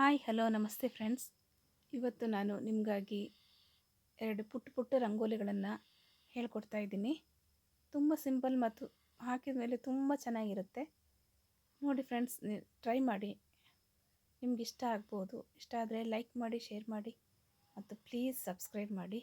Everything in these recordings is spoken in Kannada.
ಹಾಯ್, ಹಲೋ, ನಮಸ್ತೆ ಫ್ರೆಂಡ್ಸ್. ಇವತ್ತು ನಾನು ನಿಮಗಾಗಿ ಎರಡು ಪುಟ್ಟ ಪುಟ್ಟ ರಂಗೋಲಿಗಳನ್ನು ಹೇಳ್ಕೊಡ್ತಾ ಇದ್ದೀನಿ. ತುಂಬ ಸಿಂಪಲ್ ಮತ್ತು ಹಾಕಿದ ಮೇಲೆ ತುಂಬ ಚೆನ್ನಾಗಿರುತ್ತೆ. ನೋಡಿ ಫ್ರೆಂಡ್ಸ್ ಟ್ರೈ ಮಾಡಿ. ನಿಮ್ಗೆ ಇಷ್ಟ ಆಗ್ಬೋದು. ಇಷ್ಟ ಆದರೆ ಲೈಕ್ ಮಾಡಿ, ಶೇರ್ ಮಾಡಿ ಮತ್ತು ಪ್ಲೀಸ್ ಸಬ್ಸ್ಕ್ರೈಬ್ ಮಾಡಿ.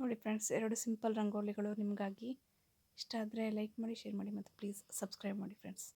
ನೋಡಿ ಫ್ರೆಂಡ್ಸ್, ಎರಡು ಸಿಂಪಲ್ ರಂಗೋಲಿಗಳು ನಿಮಗಾಗಿ. ಇಷ್ಟ ಆದರೆ ಲೈಕ್ ಮಾಡಿ ಶೇರ್ ಮಾಡಿ, ಮತ್ತು ಪ್ಲೀಸ್ ಸಬ್ಸ್ಕ್ರೈಬ್ ಮಾಡಿ ಫ್ರೆಂಡ್ಸ್